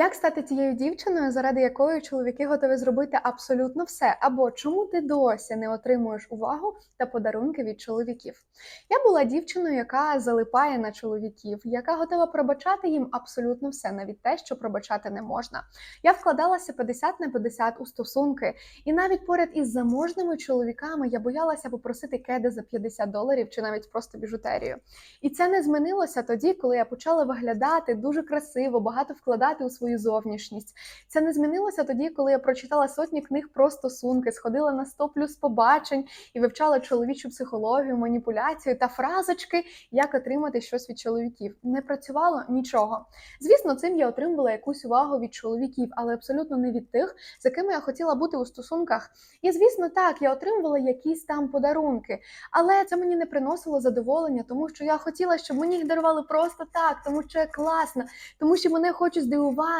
Як стати тією дівчиною, заради якої чоловіки готові зробити абсолютно все? Або чому ти досі не отримуєш увагу та подарунки від чоловіків? Я була дівчиною, яка залипає на чоловіків, яка готова пробачати їм абсолютно все, навіть те, що пробачати не можна. Я вкладалася 50 на 50 у стосунки, і навіть поряд із заможними чоловіками я боялася попросити кеди за 50 доларів чи навіть просто біжутерію. І це не змінилося тоді, коли я почала виглядати дуже красиво, багато вкладати у свою зовнішність. Це не змінилося тоді, коли я прочитала сотні книг про стосунки, сходила на 100 плюс побачень і вивчала чоловічу психологію, маніпуляцію та фразочки, як отримати щось від чоловіків. Не працювало нічого. Звісно, цим я отримувала якусь увагу від чоловіків, але абсолютно не від тих, з якими я хотіла бути у стосунках. І звісно, так, я отримувала якісь там подарунки, але це мені не приносило задоволення, тому що я хотіла, щоб мені їх дарували просто так, тому що я класна, тому що мене хочуть здивувати,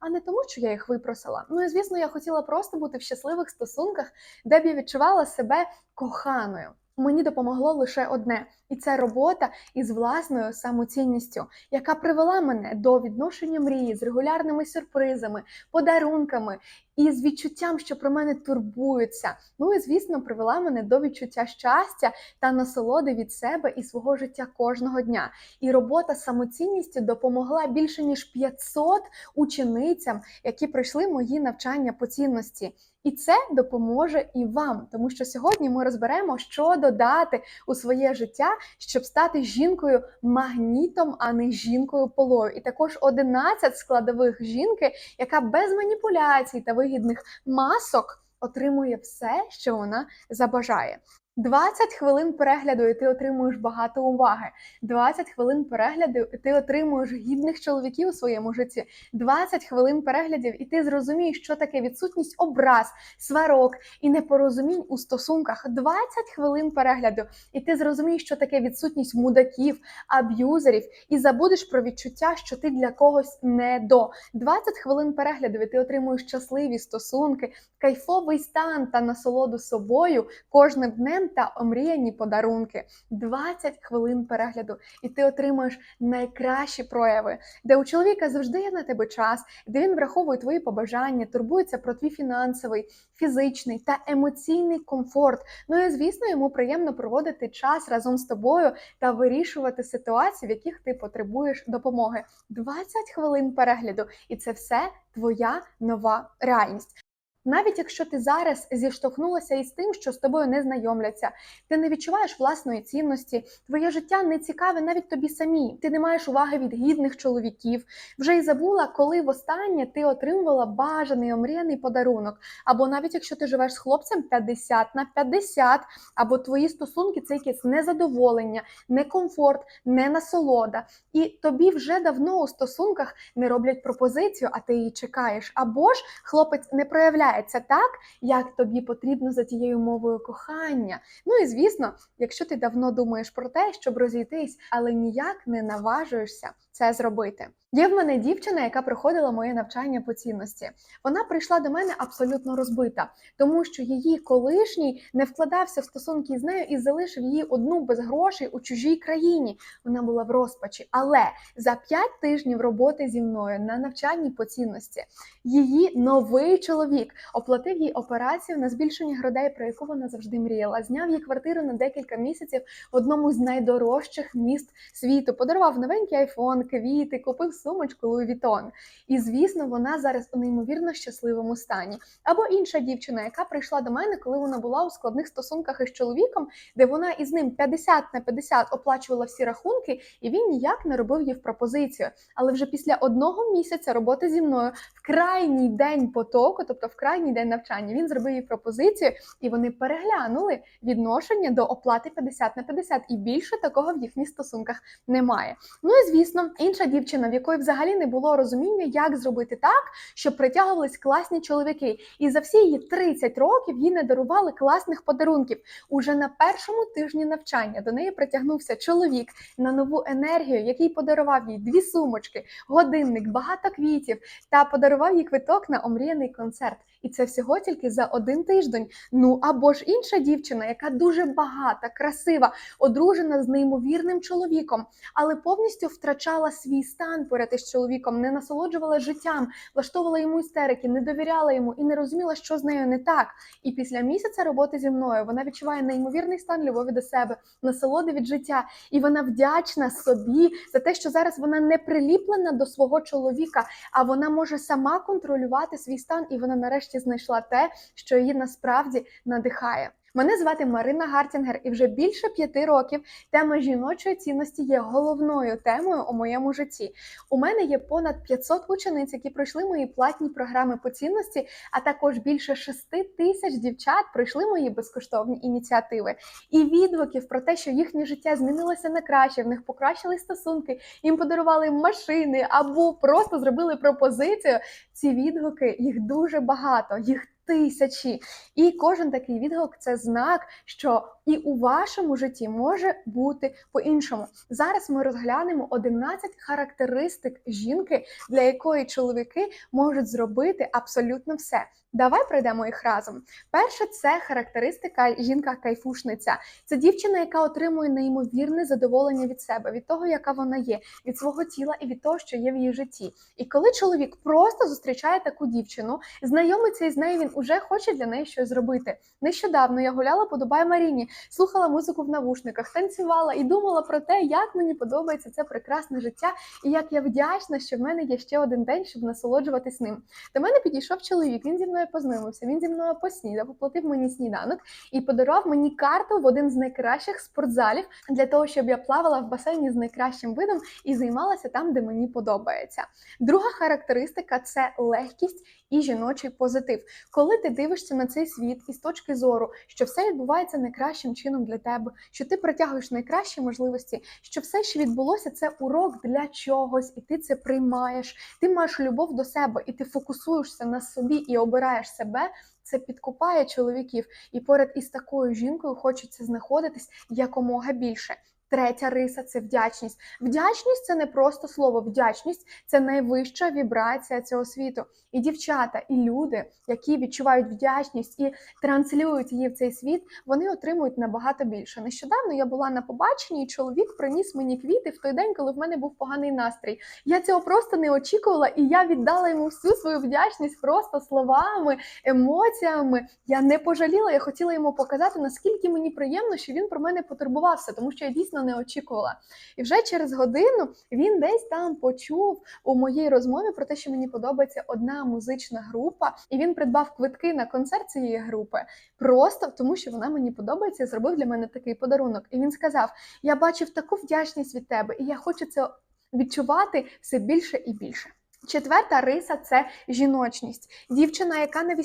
а не тому, що я їх випросила. Ну і звісно, я хотіла просто бути в щасливих стосунках, де б я відчувала себе коханою. Мені допомогло лише одне, і це робота із власною самоцінністю, яка привела мене до відношення мрії з регулярними сюрпризами, подарунками і з відчуттям, що про мене турбуються. Ну і звісно, привела мене до відчуття щастя та насолоди від себе і свого життя кожного дня. І робота з самоцінністю допомогла більше ніж 500 ученицям, які пройшли мої навчання по цінності. І це допоможе і вам, тому що сьогодні ми розберемо, що додати у своє життя, щоб стати жінкою магнітом, а не жінкою полою. І також 11 складових жінки, яка без маніпуляцій та вигідних масок отримує все, що вона забажає. 20 хвилин перегляду, і ти отримуєш багато уваги. 20 хвилин перегляду, і ти отримуєш гідних чоловіків у своєму житті. 20 хвилин переглядів, і ти зрозумієш, що таке відсутність образ, сварок і непорозумінь у стосунках. 20 хвилин перегляду, і ти зрозумієш, що таке відсутність мудаків, аб'юзерів, і забудеш про відчуття, що ти для когось не до. 20 хвилин перегляду, і ти отримуєш щасливі стосунки, кайфовий стан та насолоду собою кожним днем та омріяні подарунки. 20 хвилин перегляду, і ти отримаєш найкращі прояви, де у чоловіка завжди є на тебе час, де він враховує твої побажання, турбується про твій фінансовий, фізичний та емоційний комфорт. Ну і звісно, йому приємно проводити час разом з тобою та вирішувати ситуації, в яких ти потребуєш допомоги. 20 хвилин перегляду, і це все твоя нова реальність. Навіть якщо ти зараз зіштовхнулася із тим, що з тобою не знайомляться, ти не відчуваєш власної цінності, твоє життя не цікаве навіть тобі самі. Ти не маєш уваги від гідних чоловіків. Вже й забула, коли востаннє ти отримувала бажаний омріяний подарунок. Або навіть якщо ти живеш з хлопцем 50 на 50, або твої стосунки це якесь незадоволення, некомфорт, не насолода. І тобі вже давно у стосунках не роблять пропозицію, а ти її чекаєш. Або ж хлопець не проявляє проявляється так, як тобі потрібно за тією мовою кохання. Ну і звісно, якщо ти давно думаєш про те, щоб розійтись, але ніяк не наважуєшся це зробити. Є в мене дівчина, яка проходила моє навчання по цінності. Вона прийшла до мене абсолютно розбита, тому що її колишній не вкладався в стосунки з нею і залишив її одну без грошей у чужій країні. Вона була в розпачі. Але за п'ять тижнів роботи зі мною на навчанні по цінності її новий чоловік оплатив їй операцію на збільшення грудей, про яку вона завжди мріяла. Зняв їй квартиру на декілька місяців в одному з найдорожчих міст світу. Подарував новенький айфон, квіти, купив сумочку Louis Vuitton. І звісно, вона зараз у неймовірно щасливому стані. Або інша дівчина, яка прийшла до мене, коли вона була у складних стосунках із чоловіком, де вона із ним 50 на 50 оплачувала всі рахунки, і він ніяк не робив їй пропозицію. Але вже після одного місяця роботи зі мною в крайній день потоку, тобто в крайній день навчання, він зробив їй пропозицію, і вони переглянули відношення до оплати 50 на 50. І більше такого в їхніх стосунках немає. Ну і звісно, інша дівчина, в якої взагалі не було розуміння, як зробити так, щоб притягувались класні чоловіки. І за всі її 30 років їй не дарували класних подарунків. Уже на першому тижні навчання до неї притягнувся чоловік на нову енергію, який подарував їй дві сумочки, годинник, багато квітів та подарував їй квиток на омріяний концерт. І це всього тільки за один тиждень. Ну або ж інша дівчина, яка дуже багата, красива, одружена з неймовірним чоловіком, але повністю втрачала перевіряла свій стан поряд із чоловіком, не насолоджувала життям, влаштовувала йому істерики, не довіряла йому і не розуміла, що з нею не так. І після місяця роботи зі мною вона відчуває неймовірний стан любові до себе, насолоди від життя, і вона вдячна собі за те, що зараз вона не приліплена до свого чоловіка, а вона може сама контролювати свій стан, і вона нарешті знайшла те, що її насправді надихає. Мене звати Марина Гартінгер, і вже більше п'яти років тема жіночої цінності є головною темою у моєму житті. У мене є понад 500 учениць, які пройшли мої платні програми по цінності, а також більше 6 тисяч дівчат пройшли мої безкоштовні ініціативи. І відгуків про те, що їхнє життя змінилося на краще, в них покращили стосунки, їм подарували машини або просто зробили пропозицію. Ці відгуки їх дуже багато, їх тисячі. І кожен такий відгук це знак, що і у вашому житті може бути по-іншому. Зараз ми розглянемо 11 характеристик жінки, для якої чоловіки можуть зробити абсолютно все. Давай пройдемо їх разом. Перше, це характеристика жінка-кайфушниця. Це дівчина, яка отримує неймовірне задоволення від себе, від того, яка вона є, від свого тіла і від того, що є в її житті. І коли чоловік просто зустрічає таку дівчину, знайомиться із нею, він уже хоче для неї щось зробити. Нещодавно я гуляла по Дубай Маріні, слухала музику в навушниках, танцювала і думала про те, як мені подобається це прекрасне життя, і як я вдячна, що в мене є ще один день, щоб насолоджуватись ним. До мене підійшов чоловік. Він зі мною познайомився. Він зі мною поснідав, оплатив мені сніданок і подарував мені карту в один з найкращих спортзалів для того, щоб я плавала в басейні з найкращим видом і займалася там, де мені подобається. Друга характеристика це легкість і жіночий позитив. Коли ти дивишся на цей світ із точки зору, що все відбувається найкращим чином для тебе, що ти притягуєш найкращі можливості, що все, що відбулося, це урок для чогось, і ти це приймаєш. Ти маєш любов до себе, і ти фокусуєшся на собі і обираєш себе. Це підкупає чоловіків, і поряд із такою жінкою хочеться знаходитись якомога більше. Третя риса це вдячність. Вдячність це не просто слово. Вдячність це найвища вібрація цього світу. І дівчата, і люди, які відчувають вдячність і транслюють її в цей світ, вони отримують набагато більше. Нещодавно я була на побаченні, і чоловік приніс мені квіти в той день, коли в мене був поганий настрій. Я цього просто не очікувала, і я віддала йому всю свою вдячність просто словами, емоціями. Я не пожаліла. Я хотіла йому показати, наскільки мені приємно, що він про мене потурбувався, тому що я дійсно не очікувала. І вже через годину він десь там почув у моїй розмові про те, що мені подобається одна музична група, і він придбав квитки на концерт цієї групи просто тому, що вона мені подобається, і зробив для мене такий подарунок. І він сказав: Я бачив таку вдячність від тебе, і я хочу це відчувати все більше і більше. Четверта риса це жіночність. Дівчина, яка на 80%,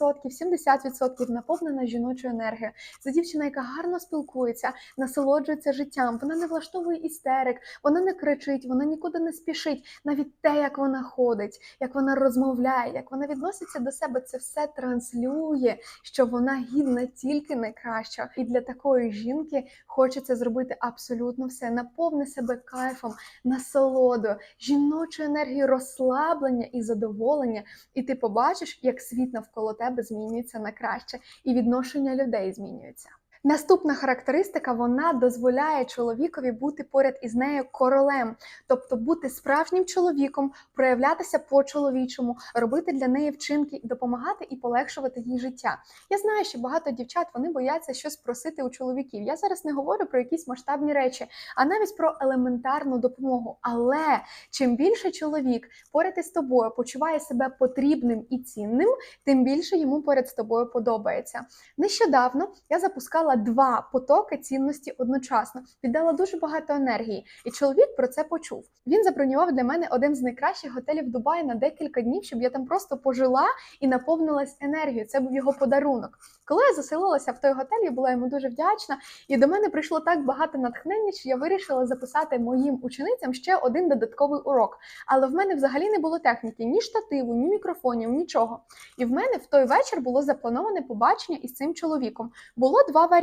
70% наповнена жіночою енергією. Це дівчина, яка гарно спілкується, насолоджується життям. Вона не влаштовує істерик, вона не кричить, вона нікуди не спішить. Навіть те, як вона ходить, як вона розмовляє, як вона відноситься до себе, це все транслює, що вона гідна тільки найкращого. І для такої жінки хочеться зробити абсолютно все. Наповни себе кайфом, насолодою, жіночою енергією розслаблення і задоволення, і ти побачиш, як світ навколо тебе змінюється на краще, і відношення людей змінюється. Наступна характеристика вона дозволяє чоловікові бути поряд із нею королем, тобто бути справжнім чоловіком, проявлятися по-чоловічому, робити для неї вчинки, допомагати і полегшувати їй життя. Я знаю, що багато дівчат вони бояться щось просити у чоловіків. Я зараз не говорю про якісь масштабні речі, а навіть про елементарну допомогу. Але чим більше чоловік поряд із тобою почуває себе потрібним і цінним, тим більше йому поряд з тобою подобається. Нещодавно я запускала два потоки цінності одночасно, віддала дуже багато енергії, і чоловік про це почув. Він забронював для мене один з найкращих готелів Дубаї на декілька днів, щоб я там просто пожила і наповнилась енергією. Це був його подарунок. Коли я заселилася в той готель, я була йому дуже вдячна, і до мене прийшло так багато натхнення, що я вирішила записати моїм ученицям ще один додатковий урок. Але в мене взагалі не було техніки, ні штативу, ні мікрофонів, нічого. І в мене в той вечір було заплановане побачення із цим чоловіком. Було два варіанти: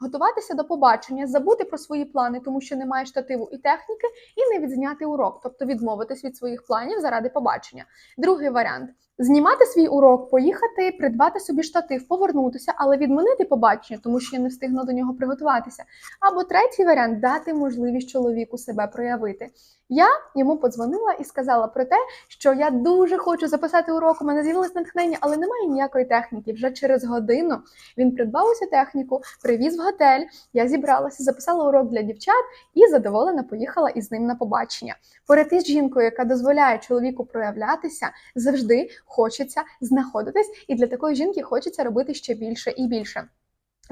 готуватися до побачення, забути про свої плани, тому що немає штативу і техніки, і не відзняти урок, тобто відмовитись від своїх планів заради побачення. Другий варіант. Знімати свій урок, поїхати, придбати собі штатив, повернутися, але відмінити побачення, тому що я не встигну до нього приготуватися. Або третій варіант дати можливість чоловіку себе проявити. Я йому подзвонила і сказала про те, що я дуже хочу записати урок. У мене з'явилось натхнення, але немає ніякої техніки. Вже через годину він придбав усю техніку, привіз в готель. Я зібралася, записала урок для дівчат і задоволена поїхала із ним на побачення. Поряд із жінкою, яка дозволяє чоловіку проявлятися, завжди хочеться знаходитись, і для такої жінки хочеться робити ще більше і більше.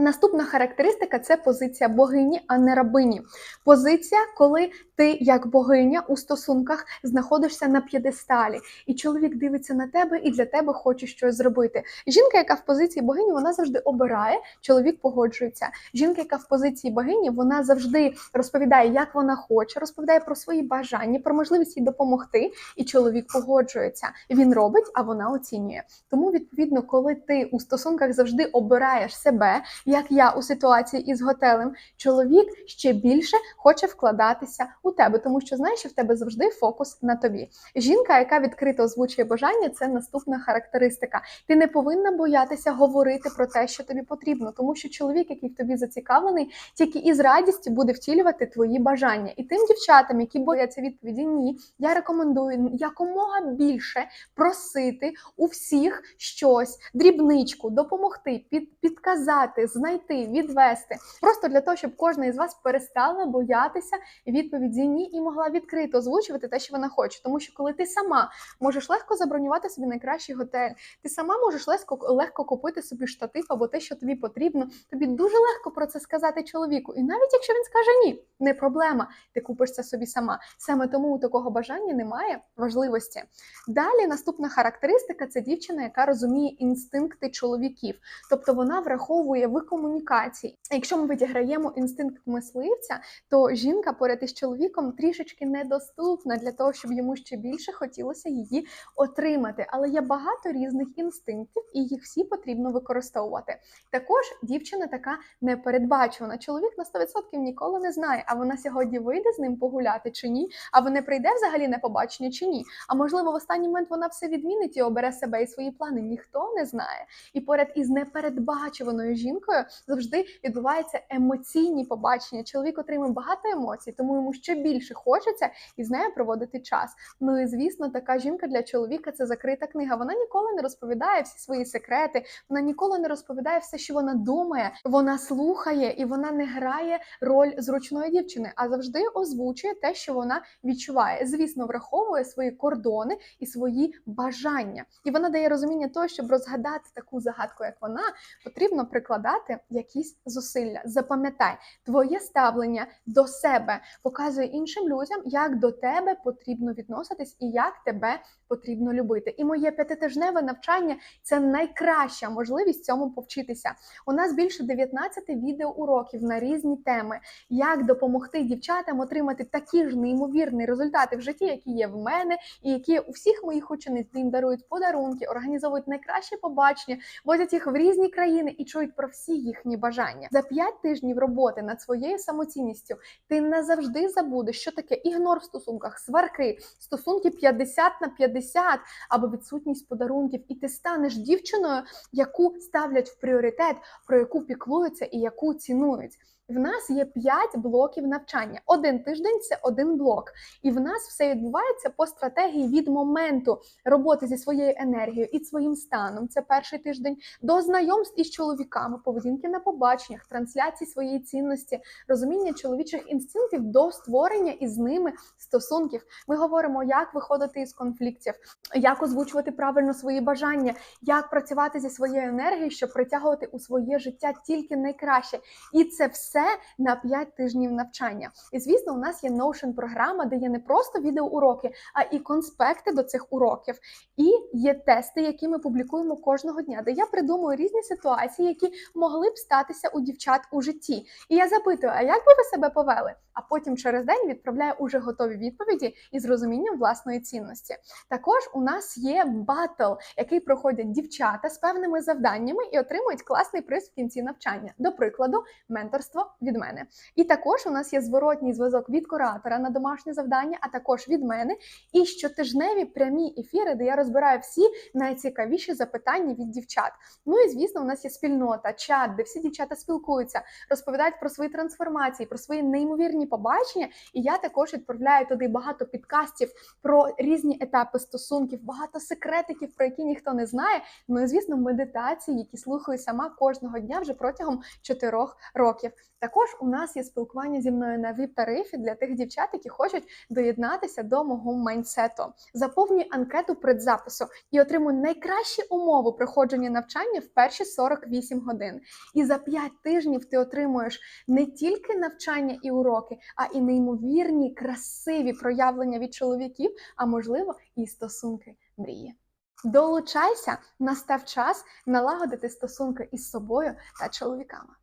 Наступна характеристика це позиція богині, а не рабині. Позиція, коли ти, як богиня, у стосунках знаходишся на п'єдесталі, і чоловік дивиться на тебе і для тебе хоче щось зробити. Жінка, яка в позиції богині, вона завжди обирає, чоловік погоджується. Жінка, яка в позиції богині, вона завжди розповідає, як вона хоче, розповідає про свої бажання, про можливість їй допомогти, і чоловік погоджується. Він робить, а вона оцінює. Тому, відповідно, коли ти у стосунках завжди обираєш себе як я у ситуації із готелем, чоловік ще більше хоче вкладатися у тебе, тому що знаєш, що в тебе завжди фокус на тобі. Жінка, яка відкрито озвучує бажання, це наступна характеристика. Ти не повинна боятися говорити про те, що тобі потрібно, тому що чоловік, який в тобі зацікавлений, тільки із радістю буде втілювати твої бажання. І тим дівчатам, які бояться відповіді, ні, я рекомендую якомога більше просити у всіх щось, дрібничку, допомогти, під, підказати, знайти, відвести. Просто для того, щоб кожна із вас перестала боятися відповіді ні і могла відкрито озвучувати те, що вона хоче. Тому що коли ти сама можеш легко забронювати собі найкращий готель, ти сама можеш легко, легко купити собі штатив або те, що тобі потрібно. Тобі дуже легко про це сказати чоловіку. І навіть якщо він скаже ні, не проблема, ти купиш це собі сама. Саме тому у такого бажання немає важливості. Далі наступна характеристика це дівчина, яка розуміє інстинкти чоловіків, тобто вона враховує в комунікації. Якщо ми відіграємо інстинкт мисливця, то жінка поряд із чоловіком трішечки недоступна для того, щоб йому ще більше хотілося її отримати. Але є багато різних інстинктів, і їх всі потрібно використовувати. Також дівчина така непередбачувана. Чоловік на 100% ніколи не знає, а вона сьогодні вийде з ним погуляти чи ні, а вона прийде взагалі на побачення чи ні. А можливо, в останній момент вона все відмінить і обере себе і свої плани. Ніхто не знає. І поряд із непередбачуваною жінкою завжди відбуваються емоційні побачення. Чоловік отримує багато емоцій, тому йому ще більше хочеться із нею проводити час. Ну і звісно, така жінка для чоловіка це закрита книга. Вона ніколи не розповідає всі свої секрети, вона ніколи не розповідає все, що вона думає. Вона слухає і вона не грає роль зручної дівчини, а завжди озвучує те, що вона відчуває. Звісно, враховує свої кордони і свої бажання. І вона дає розуміння того, щоб розгадати таку загадку, як вона, потрібно прикладати якісь зусилля. Запам'ятай, твоє ставлення до себе показує іншим людям, як до тебе потрібно відноситись і як тебе потрібно любити. І моє п'ятитижневе навчання це найкраща можливість цьому повчитися. У нас більше 19 відеоуроків на різні теми, як допомогти дівчатам отримати такі ж неймовірні результати в житті, які є в мене, і які у всіх моїх учениць їм дарують подарунки, організовують найкращі побачення, возять їх в різні країни і чують про всі їхні бажання. За 5 тижнів роботи над своєю самоцінністю ти назавжди забудеш, що таке ігнор в стосунках, сварки, стосунки 50 на 50 або відсутність подарунків, і ти станеш дівчиною, яку ставлять в пріоритет, про яку піклуються і яку цінують. В нас є 5 блоків навчання. Один тиждень це один блок. І в нас все відбувається по стратегії від моменту роботи зі своєю енергією і своїм станом. Це перший тиждень до знайомств із чоловіками, поведінки на побаченнях, трансляції своєї цінності, розуміння чоловічих інстинктів до створення із ними стосунків. Ми говоримо, як виходити із конфліктів, як озвучувати правильно свої бажання, як працювати зі своєю енергією, щоб притягувати у своє життя тільки найкраще. І це все на 5 тижнів навчання. І звісно, у нас є Notion програма, де є не просто відеоуроки, а і конспекти до цих уроків. І є тести, які ми публікуємо кожного дня, де я придумую різні ситуації, які могли б статися у дівчат у житті. І я запитую, а як би ви себе повели? А потім через день відправляю уже готові відповіді із розумінням власної цінності. Також у нас є батл, який проходять дівчата з певними завданнями і отримують класний приз в кінці навчання. До прикладу, менторство від мене. І також у нас є зворотній зв'язок від куратора на домашнє завдання, а також від мене. І щотижневі прямі ефіри, де я розбираю всі найцікавіші запитання від дівчат. Ну і звісно, у нас є спільнота, чат, де всі дівчата спілкуються, розповідають про свої трансформації, про свої неймовірні побачення. І я також відправляю туди багато підкастів про різні етапи стосунків, багато секретиків, про які ніхто не знає. Ну і звісно, медитації, які слухаю сама кожного дня вже протягом чотирьох років. Також у нас є спілкування зі мною на vip тарифі для тих дівчат, які хочуть доєднатися до мого майнсету. Заповнюй анкету предзапису і отримуй найкращі умови проходження навчання в перші 48 годин. І за 5 тижнів ти отримуєш не тільки навчання і уроки, а і неймовірні красиві проявлення від чоловіків, а можливо, і стосунки мрії. Долучайся, настав час налагодити стосунки із собою та чоловіками.